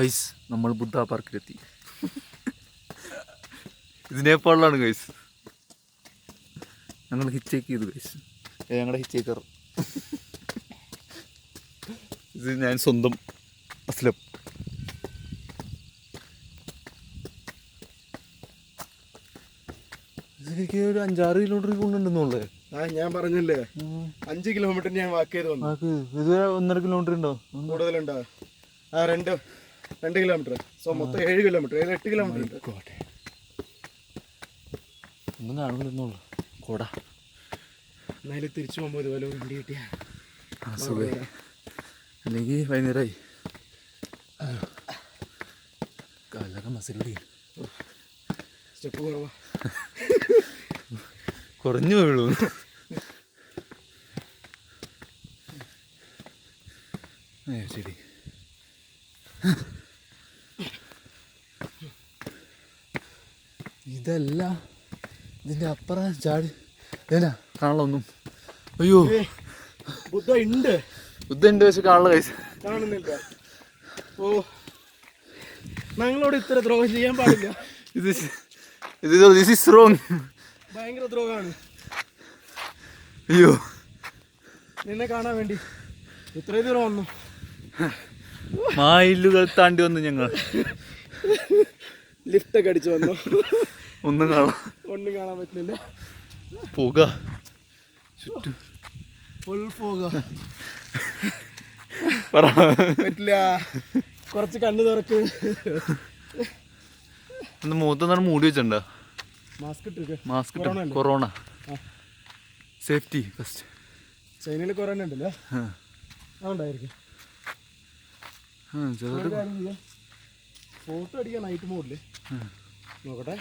Guys നമ്മൾ ബുദ്ധ പാർക്കിലെത്തി. ഇത് നേപ്പാളിലാണ് ഗൈസ്. ഞങ്ങൾ ഹിച്ചേക്ക് ചെയ്തു ഗൈസ്. ഞങ്ങളുടെ ഹിച്ചേക്കർ ഇത് ഞാൻ സ്വന്തം അസ്ലം. ഒരു അഞ്ചാറ് കിലോമീറ്റർ കൊണ്ടുണ്ടെന്നുള്ളത് ആ ഞാൻ പറഞ്ഞല്ലേ? അഞ്ച് കിലോമീറ്റർ ഞാൻ വാക്ക് ചെയ്ത് വന്നു ഇതുവരെ ഒന്നര കിലോമീറ്റർ ഉണ്ടോ? കൂടുതലുണ്ടോ? ആ രണ്ട്. രണ്ട് കിലോമീറ്റർ സോ മൊത്തം ഏഴ് കിലോമീറ്റർ ഏഴ് എട്ട് കിലോമീറ്റർ ഉണ്ട്. ഒന്നും കാണുന്നില്ലെന്നുള്ളു കോട. എന്നാലും തിരിച്ചു പോകുമ്പോൾ ഇതുപോലെ ഒരു വണ്ടി കിട്ടിയ അല്ലെങ്കിൽ വൈകുന്നേരമായി കാലൊക്കെ മസിലടി സ്റ്റെപ്പ് കുറവാ. കുറഞ്ഞു വീഴൂ ഇതല്ല. ഇതിന്റെ അപ്പുറം ചാടി. ഏനാ കാണലൊന്നും അയ്യോ. ബുദ്ധ ഉണ്ട് ബുദ്ധ ഉണ്ട് പക്ഷെ കൈസ് കാണുന്നില്ല. ഓ. ഞങ്ങളോട് ഇത്ര ദ്രോഹം ചെയ്യാൻ പാടില്ല. ഇത് ഇത് ദിസ് ഇസ് റോങ് ഭയങ്കര ദ്രോഹമാണ്. അയ്യോ. നിന്നെ കാണാൻ വേണ്ടി ഇത്രയും ദൂരം വന്നു. മായിലുകൾ താണ്ടി വന്നു ഞങ്ങൾ. ലിഫ്റ്റ് ഒക്കെ അടിച്ചു വന്നു. ഒന്നും കാണാം. ഒന്നും കാണാൻ പറ്റുന്നില്ല. പുക. ചുറ്റും. ഫുൾ പോക. പറ. പറ്റില്ല. കുറച്ച് കണ്ണു തുറക്ക്. ഒന്ന് മുഖത്തൊന്നാണ് മൂടി വെച്ചിട്ടുണ്ടോ? Mask mask corona. Safety first ചൈനയിൽ കൊറോണ ഉണ്ടല്ലോ. ഫോട്ടോ അടിക്കാൻ നൈറ്റ് മോഡിൽ നോക്കട്ടെ.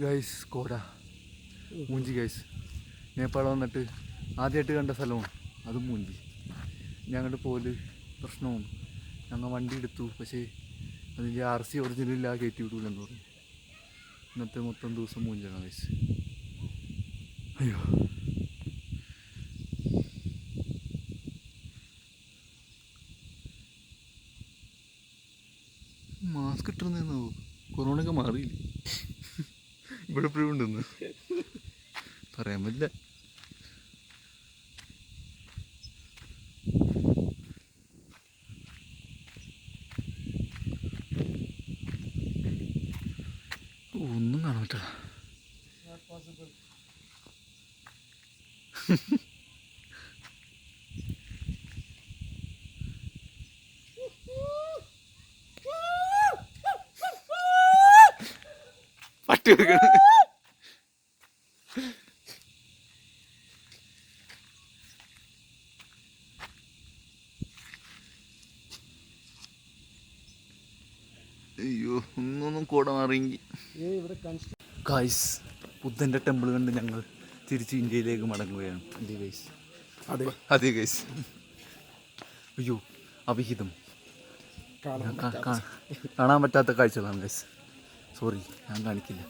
ഗൈസ് കോട മൂഞ്ചി ഗൈസ്. നേപ്പാൾ വന്നിട്ട് ആദ്യമായിട്ട് കണ്ട സ്ഥലമാണ് അതും മൂഞ്ചി. ഞങ്ങളുടെ പോൽ പ്രശ്നവും. ഞങ്ങൾ വണ്ടി എടുത്തു പക്ഷേ അതിന്റെ ആർ സി ഒറിജിനലില്ല കയറ്റി വിടൂലെന്ന് പറഞ്ഞു. ഇന്നത്തെ മൊത്തം ദിവസം മൂഞ്ചാണ് ഗൈസ്. അയ്യോ. മാസ്ക് ഒക്കെ മാറിയില്ലേ? ഇവിടെ എപ്പോഴും ഉണ്ടെന്ന്. പറയാൻ പറ്റില്ല. ഒന്നും കാണാൻ പറ്റില്ല. പട്ടി വെക്കണം. അയ്യോ ഒന്നൊന്നും കൂടെ മാറിയെങ്കിൽ കായ്സ് ഗൈസ് ബുദ്ധന്റെ ടെമ്പിൾ കണ്ട് ഞങ്ങൾ തിരിച്ച് ഇന്ത്യയിലേക്ക് മടങ്ങുകയാണ്. അതെ ഗൈസ് അതെ. അതെ ഗൈസ് അയ്യോ അവിഹിതം. കാണാൻ പറ്റാത്ത കാഴ്ചകളാണ് ഗൈസ് സോറി ഞാൻ കാണിക്കില്ല.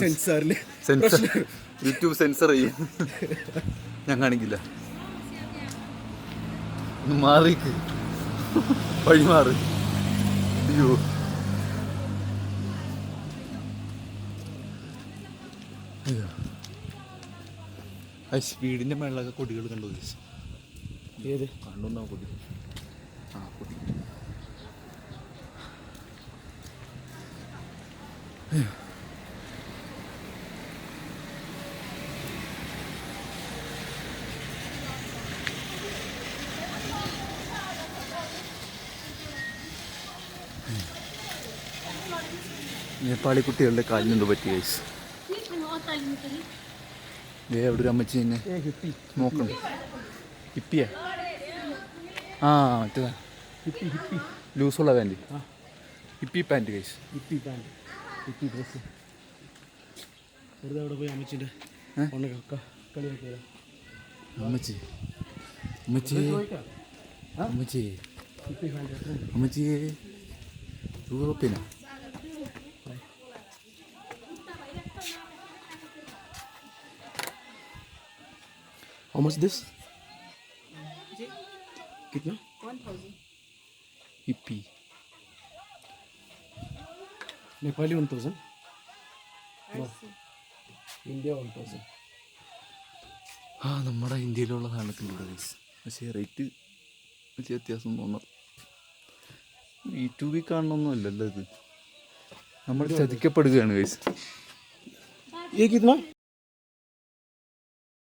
സെൻസാറിൽ. സെൻസർ. യൂട്യൂബ് സെൻസർ ചെയ്യും. ഞാൻ കാണിക്കില്ല. മാറി മാറിക്ക്. വഴി മാറി. അയ്യോ. ആ സ്പീഡിന്റെ മേളിലൊക്കെ കൊടികൾ കണ്ടു ഏത്? കണ്ടു കൊടി? ആ കൊടി. നേപ്പാളി കുട്ടികളുടെ കാലിനെന്ത് പറ്റി ഗൈസ് ദേ അവിടെ ഒരു അമ്മച്ചി തന്നെ നോക്കണം. ഹിപ്പിയാ? ആ മറ്റേതാ. ലൂസുള്ള pant. Hippie pant guys hippie pant. Hippie dress വെറുതെ അവിടെ പോയി അമ്മച്ചിൻ്റെ ഏ? ഒന്ന് ക- കളിയാക്കിയതാ അമ്മച്ചി അമ്മച്ചി ചോദിക്കാം അമ്മച്ചി ഹിപ്പി പാൻറ് എത്ര ഉണ്ട്? അമ്മച്ചി യൂറോപ്പിനാ How much this? कितना वन थाउजेंड ഇപ്പി Nepali one thousand India one thousand ആ നമ്മുടെ ഇന്ത്യയിലുള്ള സാധനത്തിലൂടെ ഗൈസ് പക്ഷേ റേറ്റ് വലിയ വ്യത്യാസം തോന്നാം. യൂട്യൂബിൽ കാണണമൊന്നും അല്ലല്ലോ ഇത്. നമ്മൾ ചതിക്കപ്പെടുകയാണ് ഗൈസ്